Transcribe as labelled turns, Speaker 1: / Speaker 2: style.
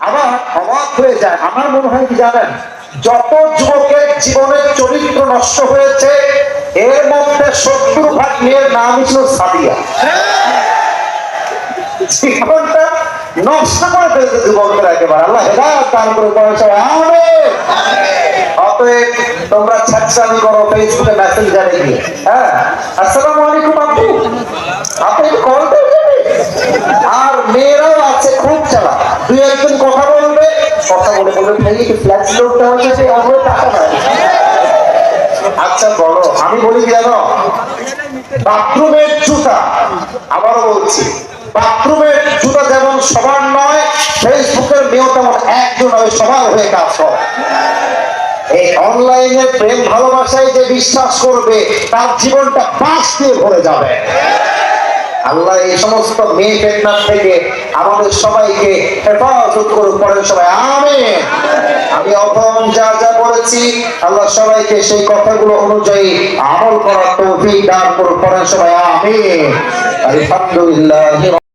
Speaker 1: আবার অবাক হয়ে যায়। আমার মনে হয় কি জানেন? যত যুবকের জীবনের চরিত্র নষ্ট হয়েছে, এর মধ্যে নাম ছিল সাদিয়া। জীবনটা করে একেবারে। আল্লাহ অতএব তোমরা ছাত্রামি করো, ফেসবুকে মেসেজ জানে গিয়ে। হ্যাঁ? আসসালামু আলাইকুম আপু। আপনি একটু আচ্ছা আমি বলি কি জানো? বাথরুমের জুতা। আবারও বলছি, বাথরুমের জুতা যেমন সবার নয়, ফেসবুকের মেয়েও তেমন একজন নয় সবার হয়ে কাজ এই অনলাইনে প্রেম ভালোবাসায় যে বিশ্বাস করবে, তার জীবনটা পাশ দিয়ে ভরে যাবে। আল্লাহ এই সমস্ত মেয়ে ফেতনার থেকে আমাদের সবাইকে হেফাজত করুক পরের সবাই আমি আমি অপম যা যা বলেছি, আল্লাহ সবাইকে সেই কথাগুলো অনুযায়ী আমল করার তৌফিক দান করুক পরের সবাই আমি আলহামদুলিল্লাহ